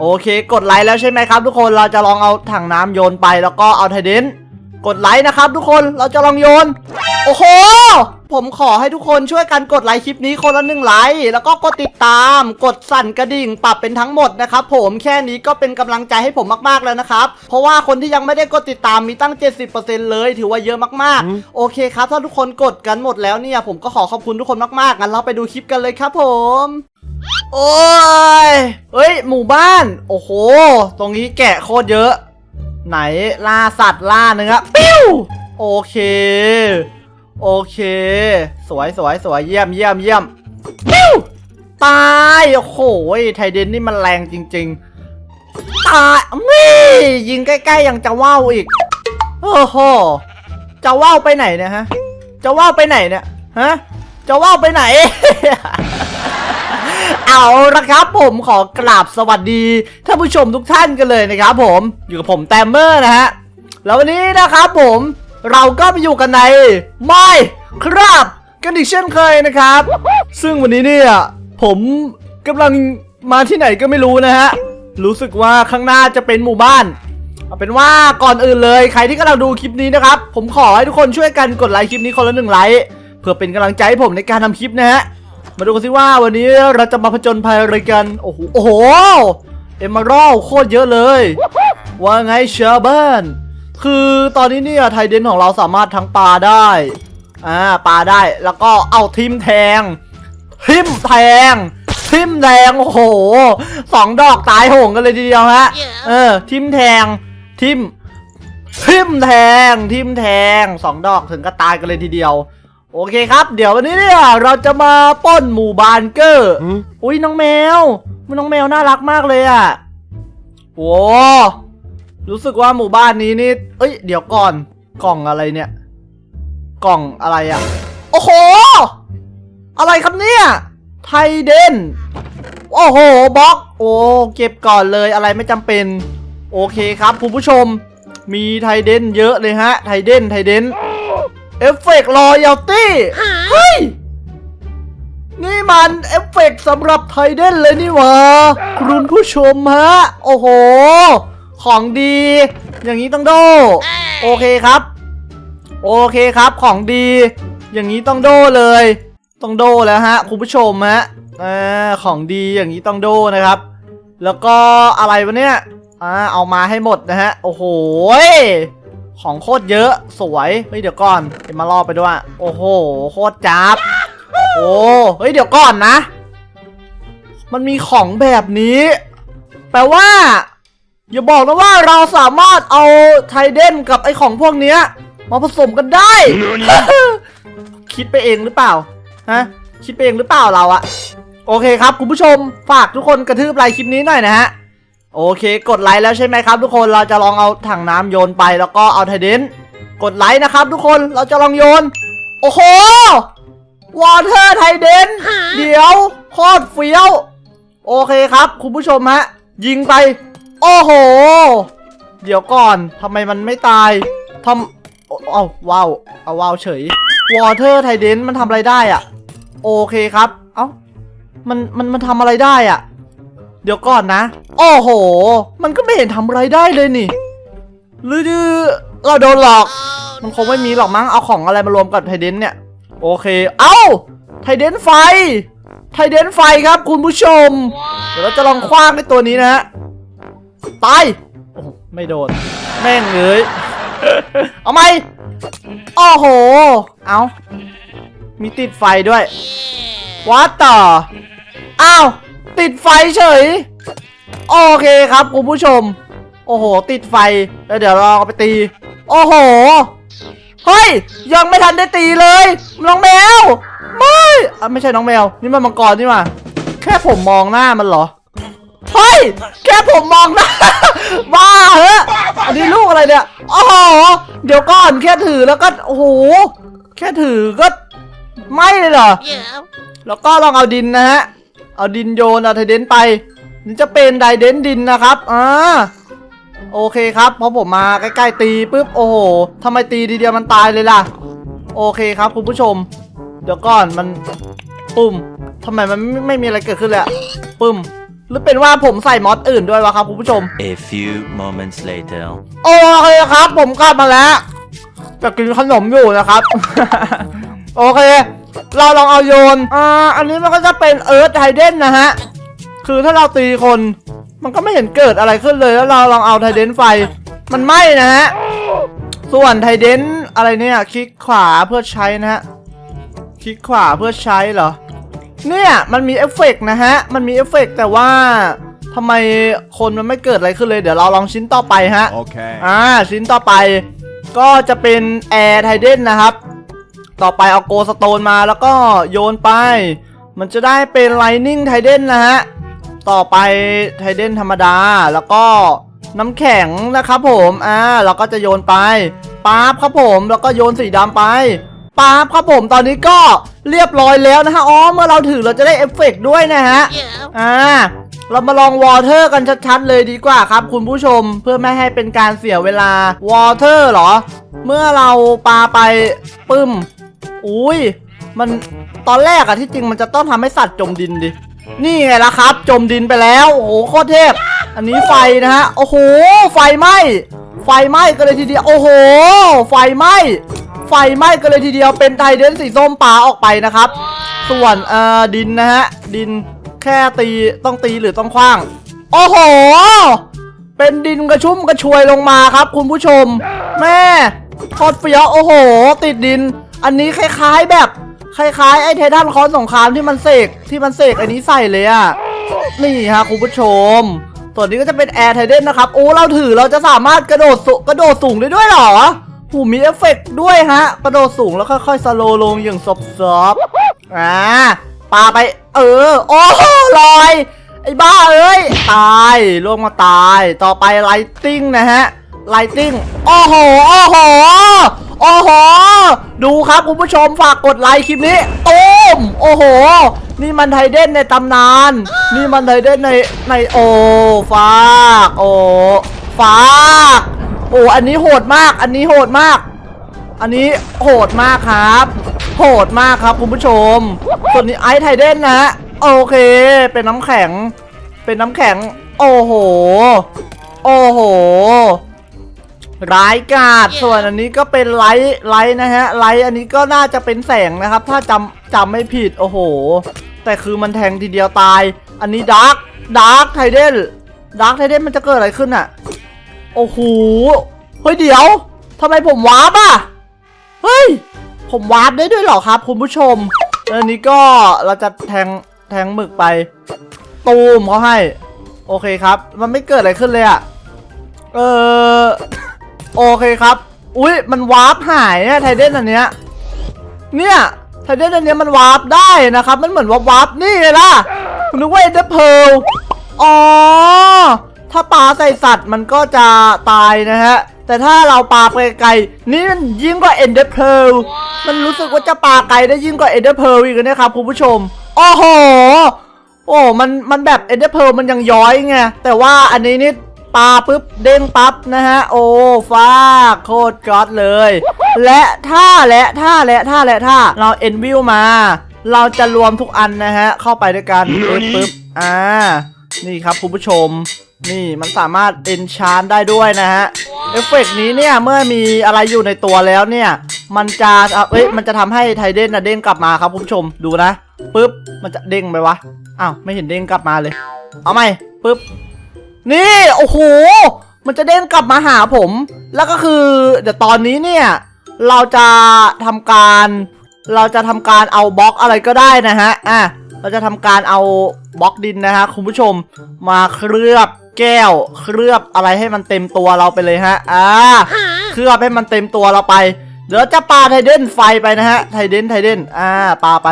โอเคกดไลค์แล้วใช่ไหมครับ ทุกคนเราจะลองเอาถังน้ำโยนไปแล้วก็เอาไทเดนกดไลค์นะครับ ทุกคนเราจะลองโยน โอ้โห ผมขอให้ทุกคนช่วยกันกดไลค์คลิปนี้คนละหนึ่งไลค์แล้วก็กดติดตาม กดสั่นกระดิ่งปรับเป็นทั้งหมดนะครับผมแค่นี้ก็เป็นกำลังใจให้ผมมากๆแล้วนะครับ เพราะว่าคนที่ยังไม่ได้กดติดตามมีตั้ง 70%เลย ถือว่าเยอะมากๆ โอเคครับ ถ้าทุกคนกดกันหมดแล้วเนี่ย ผมก็ขอขอบคุณทุกคนมากๆงั้นเราไปดูคลิปกันเลยครับผม โอ้ย เฮ้ย หมู่บ้าน โอ้โห ตรงนี้แกะโคตรเยอะ ไหนล่าสัตว์ล่าเนื้อปิ้ว โอเค โอเค สวยสวยสวยเยี่ยมเยี่ยมเยี่ยมปิ้ว ตาย โอ้โห ไทเดนนี่มันแรงจริง ๆ ตายนี่ยิงใกล้ๆยังจะว่าวอีก โอ้โห จะว่าวไปไหนเนี่ยฮะ จะว่าวไปไหนเนี่ย ฮะ จะว่าวไปไหน เอาละครับผมขอกราบสวัสดีท่านผู้ชมทุกท่านกันเลยนะครับผมอยู่กับผมแตมเมอร์นะฮะแล้ววันนี้นะครับผมเราก็มาอยู่กันในไม่ครับกันอีกเช่นเคยนะครับ ซึ่งวันนี้เนี่ยผมกำลังมาที่ไหนก็ไม่รู้นะฮะรู้สึกว่าข้างหน้าจะเป็นหมู่บ้านเอาเป็นว่าก่อนอื่นเลยใครที่กำลังดูคลิปนี้นะครับผมขอให้ทุกคนช่วยกันกดไลค์คลิปนี้คนละหนึ่งไลค์เพื่อเป็นกำลังใจให้ผมในการทำคลิปนะฮะ มาดูกันสิว่าวันนี้เราจะมาผจญภัยอะไรกัน โอ้โหโอ้โหเอมเมอรัลโคตรเยอะเลย ว่าไงชาวบ้านคือตอนนี้เนี่ยไทเดนของเราสามารถทั้งปลาได้อ่าปลาได้แล้วก็เอาทิมแทง ทิมแทง ทิมแทงโอ้โหสองดอกตายโหงกันเลยทีเดียวฮะเออ ทิมแทง ทิมทิมแทง ทิมแทงสองดอกถึงก็ตายกันเลยทีเดียว โอเคครับ เดี๋ยววันนี้เนี่ยเราจะมาปล้นหมู่บ้านเกอร์อุ้ยน้องแมวมันน้องแมวน่ารักมากเลยอะ่ะโว้รู้สึกว่าหมู่บ้านนี้นี่ เอ้ย เดี๋ยวก่อน กล่องอะไรเนี่ย กล่องอะไรอะ่ะ โอ้โห อะไรครับเนี่ย ไทเดน โอ้โห บล็อก โอ้ เก็บก่อนเลย อะไรไม่จำเป็น โอเคครับ คุณผู้ชม มีไทเดนเยอะเลยฮะ ไทเดน ไทเดน เอฟเฟกต์รอยัลตี้เฮ้ย นี่มันเอฟเฟกต์สำหรับไทเดนเลยนี่หวะคุณผู้ชมฮะ โอ้โห ของดี อย่างนี้ต้องโด โอเคครับ โอเคครับของดี อย่างนี้ต้องโดเลย ต้องโดแล้วฮะ คุณผู้ชมฮะอ่าของดีอย่างนี้ต้องโดนะครับ แล้วก็อะไรวะเนี่ยอ่าเอามาให้หมดนะฮะ โอ้โห ของโคตรเยอะสวยเฮ้ยเดี๋ยวก่อนเอ็มมารอไปด้วย โอ้โหโคตรจับโอ้เฮ้ยเดี๋ยวก่อนนะ มันมีของแบบนี้ แปลว่า อย่าบอกนะว่าเราสามารถเอาไทเดนกับไอของพวกเนี้ย มาผสมกันได้ คิดไปเองหรือเปล่าฮะคิดไปเองหรือเปล่าเราอะโอเคครับ คุณผู้ชมฝากทุกคนกระทืบไลค์คลิปนี้หน่อยนะฮะ โอเค กดไลค์แล้วใช่ไหมครับทุกคนเราจะลองเอาถังน้ำโยนไปแล้วก็เอาไทเดนกดไลค์นะครับทุกคนเราจะลองโยน โอ้โหวอเตอร์ไทเดนเดี๋ยวโคตรเฟี้ยว โอเคครับ คุณผู้ชมฮะ ยิงไป โอ้โห เดี๋ยวก่อนทำไมมันไม่ตายทำเอาเอาว้าวเอาว้าวเฉยวอเตอร์ไทเดนมันทำอะไรได้อะโอเคครับ เอ้ามันมันมันทำอะไรได้อะ เดี๋ยวก่อนนะ โอ้โห มันก็ไม่เห็นทำอะไรได้เลยนี่ หรือเราโดนหลอก มันคงไม่มีหรอกมั้ง เอาของอะไรมารวมกับไทเดนเนี่ย โอเค เอ้า ไทเดนไฟ ไทเดนไฟครับคุณผู้ชม เดี๋ยวเราจะลองคว้างไอ้ตัวนี้นะฮะ ตาย โอ้ไม่โดน แม่งเลย เอาไหมโอ้โห เอามีติดไฟด้วยวัดต่อ อ้าว ติดไฟเฉย โอเคครับคุณผู้ชม โอ้โห ติดไฟแล้วเดี๋ยวเราเอาไปตี โอ้โห เฮ้ย ยังไม่ทันได้ตีเลย น้องแมว ไม่อะไม่ใช่น้องแมว นี่มันมังกรนี่หว่าแค่ผมมองหน้ามันเหรอ เฮ้ย แค่ผมมองหน้าบ้าเหรออันนี้ลูกอะไรเนี่ย โอ้โห เดี๋ยวก่อนแค่ถือแล้วก็ โอ้โห แค่ถือก็ไม่เลยเหรอ Yeah. แล้วก็ลองเอาดินนะฮะ เอาดินโยนเอาไทเดนไปนี่จะเป็นไดเดนดินนะครับอ่าโอเคครับพอผมมาใกล้ๆตีปุ๊บโอ้โหทำไมตีทีเดียวมันตายเลยล่ะ โอเคครับคุณผู้ชม เดี๋ยวก่อนมันปุ่มทำไมมันไม่ไม่มีอะไรเกิดขึ้นเลยอะปุ่มหรือเป็นว่าผมใส่มอสอื่นด้วยวะครับคุณผู้ชม A few moments later. โอเคครับผมกลับมาแล้วจะกินขนมอยู่นะครับ โอเค เราลองเอาโยน อ่า อันนี้มันก็จะเป็นเอิร์ธไฮเดนนะฮะ คือถ้าเราตีคน มันก็ไม่เห็นเกิดอะไรขึ้นเลย แล้วเราลองเอาไทเดนไฟ มันไหม้นะฮะ ส่วนไทเดนอะไรเนี่ย คลิกขวาเพื่อใช้นะฮะ คลิกขวาเพื่อใช้เหรอ เนี่ย มันมีเอฟเฟกต์นะฮะ มันมีเอฟเฟกต์แต่ว่าทำไมคนมันไม่เกิดอะไรขึ้นเลย เดี๋ยวเราลองชิ้นต่อไปฮะ Okay. อ่า ชิ้นต่อไป ก็จะเป็นแอร์ไทเดนนะครับ ต่อไปเอาโกสโตนมาแล้วก็โยนไป มันจะได้เป็นไลนิ่งไทเดนนะฮะ ต่อไปไทเดนธรรมดาแล้วก็น้ำแข็งนะครับผมอ่าเราก็จะโยนไปป๊าบครับผมแล้วก็โยนสีดำไปป๊าบครับผมตอนนี้ก็เรียบร้อยแล้วนะฮะอ๋อเมื่อเราถือเราจะได้เอฟเฟกต์ด้วยนะฮะอ่าเรามาลองวอเตอร์กันชัดๆเลยดีกว่าครับ คุณผู้ชมเพื่อไม่ให้เป็นการเสียเวลาวอเตอร์เหรอ เมื่อเราปาไปปึ้ม อุ้ย มันตอนแรกอะที่จริงมันจะต้องทำให้สัตว์จมดินดิ นี่ไงล่ะครับ จมดินไปแล้ว โอ้โหโคตรเทพ อันนี้ไฟนะฮะ โอ้โห ไฟไหม้ ไฟไหม้กันเลยทีเดียว โอ้โห ไฟไหม้ ไฟไหม้กันเลยทีเดียว เป็นไทเดนสีส้มปลาออกไปนะครับ ส่วนเอ่อดินนะฮะ ดินแค่ตีต้องตีหรือต้องคว้าง โอ้โห เป็นดินกระชุ่มกระชวยลงมาครับ คุณผู้ชม แม่โคตรเฟี้ยวโอ้โห ติดดิน อันนี้คล้ายๆแบบ คล้ายๆไอ้ไททันคอนสงครามที่มันเสกที่มันเสกอันนี้ใส่เลยอะนี่ฮะคุณผู้ชมส่วนนี้ก็จะเป็นแอร์ไทเดนนะครับโอ้เราถือเราจะสามารถกระโดดสูกระโดดสูงได้ด้วยเหรอหูมีเอฟเฟกด้วยฮะ กระโดดสูงแล้วค่อยๆสโลลงอย่างซบๆอ่าปาไป เออ โอ้โหลอย ไอ้บ้าเอ้ย ตายล่วงมาตาย ต่อไปไลติ้งนะฮะ ไลติ้ง โอ้โห โอ้โห ครับคุณผู้ชมฝากกดไลค์คลิปนี้ตูมโอ้โห นี่มันไทเด้นในตำนาน นี่มันไทเด้นในในโอฟากโอฟากโอ้อันนี้โหดมาก อันนี้โหดมาก อันนี้โหดมากครับ โหดมากครับคุณผู้ชมส่วนนี้ไอซ์ไทเด้นนะโอเค เป็นน้ำแข็ง เป็นน้ำแข็ง โอ้โห โอ้โห ร้ายกาจส่วนอันนี้ก็เป็นไลท์ไลท์นะฮะไลท์อันนี้ก็น่าจะเป็นแสงนะครับ ถ้าจำจำไม่ผิดโอ้โห แต่คือมันแทงทีเดียวตาย อันนี้ดาร์กดาร์กไทเดนดาร์กไทเดนมันจะเกิดอะไรขึ้นอะโอ้โหเฮ้ยเดี๋ยวทำไมผมวาร์ปอะเฮ้ยผมวาร์ปได้ด้วยเหรอครับ คุณผู้ชมแล้วอันนี้ก็เราจะแทงแทงหมึกไป ตูมเขาให้ โอเคครับ มันไม่เกิดอะไรขึ้นเลยอะเออ โอเคครับ อุ้ยมันวาร์ปหายเนี่ยไทเดนอันเนี้ย เนี่ยไทเดนอันเนี้ยมันวาร์ปได้นะครับ มันเหมือนว่าวาร์ปนี่ไงล่ะคุณนึกว่าเอ็นเดอร์เพลอ๋อ ถ้าปลาใส่สัตว์มันก็จะตายนะฮะ แต่ถ้าเราปลาไปไกลๆนี่มันยิ่งกว่าเอ็นเดอร์เพลมันรู้สึกว่าจะปลาไกลได้ยิ่งกว่าเอ็นเดอร์เพลอีกนะครับคุณผู้ชม โอ้โห โอ้ มัน มันแบบเอ็นเดอร์เพลมันยังย้อยไง แต่ว่าอันนี้นี่ ปาปุ๊บเด้งปั๊บนะฮะ โอ้ฟ้าโคตรก๊อตเลย และถ้าและถ้าและถ้าและถ้าเราเอ็นวิวมา เราจะรวมทุกอันนะฮะ เข้าไปด้วยกันปึ๊บปึ๊บอ่า นี่ครับคุณผู้ชม นี่มันสามารถเอนชานได้ด้วยนะฮะเอฟเฟกต์นี้เนี่ยเมื่อมีอะไรอยู่ในตัวแล้วเนี่ยมันจะเอ้ย มันจะทำให้ไทเดนนะเด้งกลับมาครับคุณผู้ชม ดูนะ ปึ๊บ มันจะเด้งไปวะ อ้าว ไม่เห็นเด้งกลับมาเลย เอาใหมปึ๊บ นี่โอ้โหมันจะเด้งกลับมาหาผม แล้วก็คือเดี๋ยวตอนนี้เนี่ย เราจะทำการ เราจะทำการเอาบล็อกอะไรก็ได้นะฮะอะเราจะทำการเอาบล็อกดินนะฮะคุณผู้ชมมาเคลือบแก้ว เคลือบอะไรให้มันเต็มตัวเราไปเลยฮะอ่าเคลือบให้มันเต็มตัวเราไป เดี๋ยวจะปาไทเดนไฟไปนะฮะไทเดนไทเดนอ่าปาไป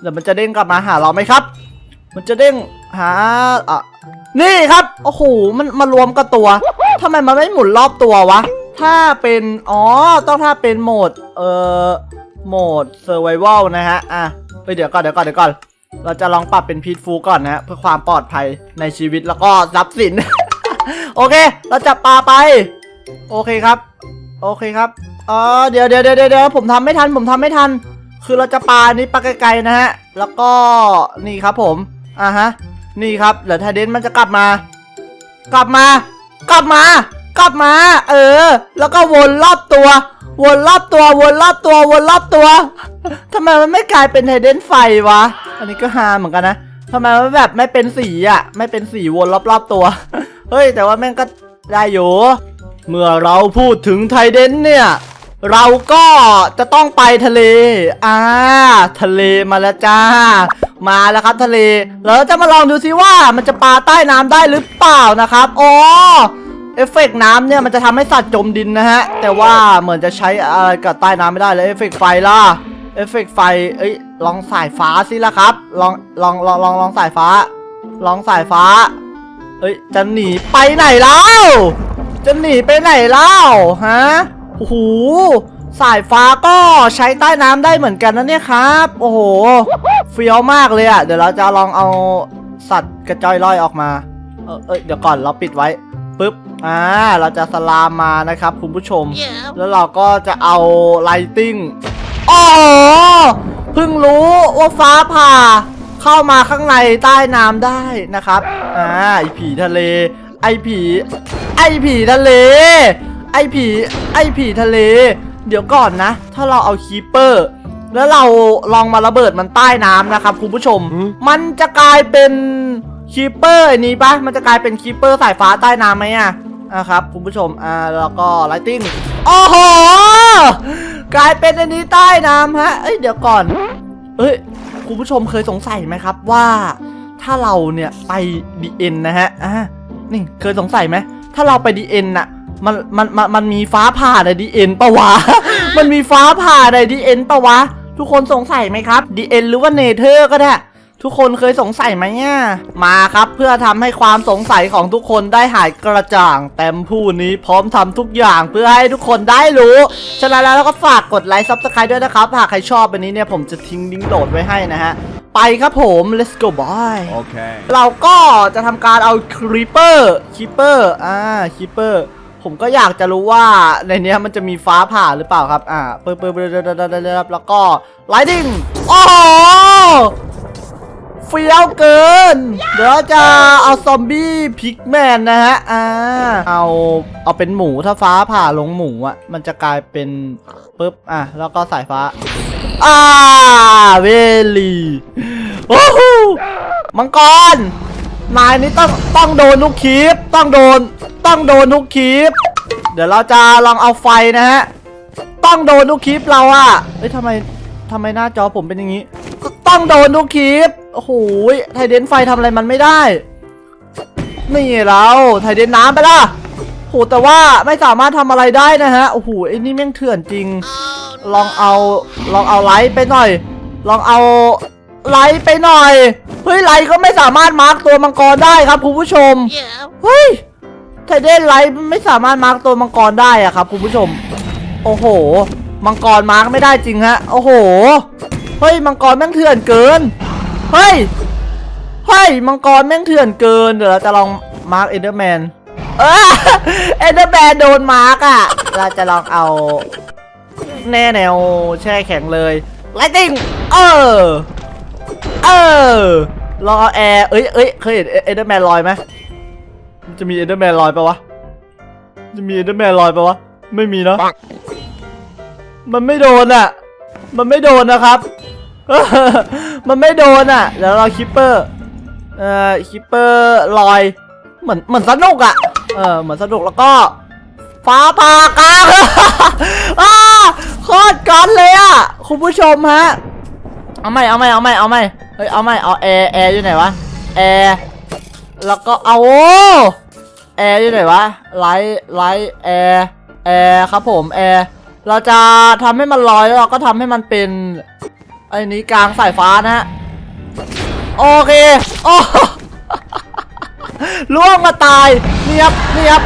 เดี๋ยวมันจะเด้งกลับมาหาเราไหมครับ มันจะเด้งหาอะ นี่ครับ โอ้โห มันมารวมกับตัวทำไมมันไม่หมุนรอบตัววะ ถ้าเป็น อ๋อ ต้องถ้าเป็นโหมด เอ่อ โหมด Survival นะฮะ อะไปเดี๋ยวก่อน เดี๋ยวก่อน เดี๋ยวก่อน เราจะลองปรับเป็นพีทฟูก่อนนะฮะ เพื่อความปลอดภัยในชีวิตแล้วก็ทรัพย์สิน โอเค เราจับปลาไป โอเคครับ โอเคครับอ๋อเดี๋ยวเดี๋ยวเดี๋ยวเดี๋ยวผมทำไม่ทัน ผมทำไม่ทัน คือเราจะปลานี้ปลาไกลๆนะฮะ แล้วก็ นี่ครับผม อ่าฮะ นี่ครับเดี๋ยวไทเดนมันจะกลับมา กลับมา กลับมา กลับมา เออ แล้วก็วนรอบตัว วนรอบตัว วนรอบตัว วนรอบตัวทำไมมันไม่กลายเป็นไทเดนไฟวะ อันนี้ก็ฮาเหมือนกันนะทำไมมันแบบไม่เป็นสีอะ ไม่เป็นสีวนรอบๆตัว เฮ้ย แต่ว่าแม่งก็ได้อยู่ เมื่อเราพูดถึงไทเดนเนี่ย เราก็จะต้องไปทะเล อ่า ทะเลมาแล้วจ้า มาแล้วครับทะเลแล้วจะมาลองดูซิว่ามันจะปลาใต้น้ำได้หรือเปล่านะครับอ๋อเอฟเฟกต์น้ำเนี่ยมันจะทำให้สัตว์จมดินนะฮะ แต่ว่าเหมือนจะใช้อะไรกับใต้น้ำไม่ได้เลยเอฟเฟกต์ไฟล่ะเอฟเฟกต์ไฟเอ้ยลองสายฟ้าสิละครับลองลองลองลองลองสายฟ้า ลองสายฟ้าเอ้ยจะหนีไปไหนแล้วจะหนีไปไหนแล้วฮะโอ้โหสายฟ้าก็ใช้ใต้น้ำได้เหมือนกันนะเนี่ยครับ โอ้โห ฟี้ยวมากเลยอะ่ะเดี๋ยวเราจะลองเอาสัตว์กระจ้อยล่อยออกมา เออเอ้ยเดี๋ยวก่อนเราปิดไว้ปึ๊บอ่าเราจะสลามมานะครับคุณผู้ชม แล้วเราก็จะเอาไลติงอ๋อเพิ่งรู้ว่าฟ้าผ่า เข้ามาข้างในใต้น้ำได้นะครับอ่าไอผีทะเล ไอผี ไอผีทะเล ไอผี ไอผีทะเล เดี๋ยวก่อนนะ ถ้าเราเอาคีเปอร์ แล้วเราลองมาระเบิดมันใต้น้ำนะครับคุณผู้ชม มันจะกลายเป็นคีเปอร์อันนี้ปะมันจะกลายเป็นคีเปอร์สายฟ้าใต้น้ำไหมอะอะครับคุณผู้ชม อ่า แล้วก็ไลติงโอ้โห กลายเป็นอันนี้ใต้น้ำฮะ เอ้ย เดี๋ยวก่อน เอ้ย คุณผู้ชมเคยสงสัยไหมครับว่า ถ้าเราเนี่ยไปดีเอ็นนะฮะ อ่า นี่เคยสงสัยไหม ถ้าเราไปดีเอ็นน่ะมันมันมันมันมีฟ้าผ่าในดีเอ็นปะวะ มันมีฟ้าผ่าในดีเอ็นปะวะ ทุกคนสงสัยไหมครับดีเอ็นหรือว่าเนเธอร์ก็ได้ ทุกคนเคยสงสัยไหมเนี่ยมาครับเพื่อทำให้ความสงสัยของทุกคนได้หายกระจ่าง แต้มผู้นี้พร้อมทำทุกอย่างเพื่อให้ทุกคนได้รู้ ฉะนั้นแล้วก็ฝากกดไลค์ซับสไครต์ด้วยนะครับ หากใครชอบอันนี้เนี่ยผมจะทิ้งลิงก์โหลดไว้ให้นะฮะไปครับผม let's go boy Okay. เราก็จะทำการเอาครีเปอร์คีเปอร์อ่าคีเปอร์ ผมก็อยากจะรู้ว่าในเนี้ยมันจะมีฟ้าผ่าหรือเปล่าครับ อ่าเปิดเปิดเปิดแล้วก็ไลดิ้งโอ้โหเฟี้ยวเกิน เดี๋ยวจะเอาซอมบี้พิกแมนนะฮะ อ่า เอาเอาเป็นหมูถ้าฟ้าผ่าลงหมูอะ มันจะกลายเป็นปึ๊บ อะ แล้วก็สายฟ้า อ่า เวลีโอ้โหมังกรนายนี่ต้องต้องโดนทุกคลิปต้องโดน ต้องโดนทุกคลิป เดี๋ยวเราจะลองเอาไฟนะฮะ ต้องโดนทุกคลิปเราอะเอ้ยทำไมทำไมหน้าจอผมเป็นอย่างนี้ก็ต้องโดนทุกคลิป โอ้โหไทเดนไฟทำอะไรมันไม่ได้ นี่เราไทเดนน้ำไปละโหแต่ว่าไม่สามารถทำอะไรได้นะฮะ โอ้โหไอ้นี่แม่งเถื่อนจริง ลองเอาลองเอาไลท์ไปหน่อย ลองเอาไลท์ไปหน่อย เฮ้ยไลท์ก็ไม่สามารถมาร์กตัวมังกรได้ครับคุณผู้ชม เฮ้ย ไทเดนไลท์ไม่สามารถมาร์กตัวมังกรได้อะครับคุณผู้ชม โอ้โห มังกรมาร์กไม่ได้จริงฮะ โอ้โห เฮ้ยมังกรแม่งเถื่อนเกิน เฮ้ย เฮ้ยมังกรแม่งเถื่อนเกิน เดี๋ยวเราจะลองมาร์กเอเดอร์แมน เออเอเดอร์แมนโดนมาร์กอะเราจะลองเอาแน่แนวแช่แข็งเลยไลติงเออ เออรอแอร์เอ้ยเอ้ยเคยเห็นเอเดอร์แมนลอยไหม จะมีเอเดอร์แมนลอยปะวะ จะมีเอเดอร์แมนลอยปะวะ ไม่มีเนาะ มันไม่โดนอะ มันไม่โดนนะครับ มันไม่โดนอะ เดี๋ยวเราคิปเปอร์ เอ่อ คิปเปอร์ลอย เหมือนเหมือนสนุกอะ เออ เหมือนสนุกแล้วก็ฟ้าผ่ากลางอ้าโคตรก้อนเลยอะ คุณผู้ชมฮะ เอาไม่เอาไม่เอาไม่เอาไม่เฮ้ย เอาไม่เอาแอร์แอร์อยู่ไหนวะ แอร์ แล้วก็เอาแอร์อยู่ไหนวะไลท์ไลท์แอร์แอร์ครับผมแอร์เราจะทำให้มันลอยแล้วเราก็ทำให้มันเป็นไอ้นี้กลางสายฟ้านะฮะโอเคโอ้ล่วงมาตายเนียบเนียบ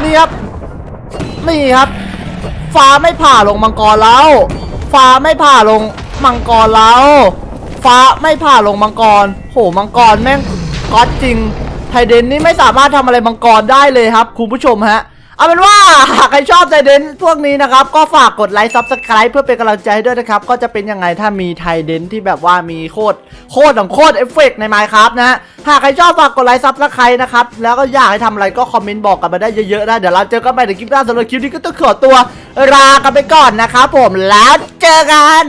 เนียบนี่ครับ ฟ้าไม่ผ่าลงมังกรแล้วฟ้าไม่ผ่าลงมังกรแล้วฟ้าไม่ผ่าลงมังกรโหมังกรแม่งก๊อตจริง ไทเดนนี่ไม่สามารถทำอะไรมังกรได้เลยครับ คุณผู้ชมฮะ เอาเป็นว่าหากใครชอบไทเดนพวกนี้นะครับ ก็ฝากกดไลค์ซับสไคร b ์เพื่อเป็นกำลังใจให้ด้วยนะครับ ก็จะเป็นยังไงถ้ามีไทเดนที่แบบว่ามีโคตรโคตรของโคตรเอฟเฟกในไมค์ครับนะหากใครชอบฝากกดไลค์ซับสไคร b ์นะครับ แล้วก็อยากให้ทำอะไรก็คอมเมนต์บอกกันมาได้เยอะๆนะเดี๋ยวเราเจอกันใหม่ในคลิปหน้าสำหรับคลิปนี้ก็ต้องขอตัวลากันไปก่อนนะครับผมแล้วเจอกัน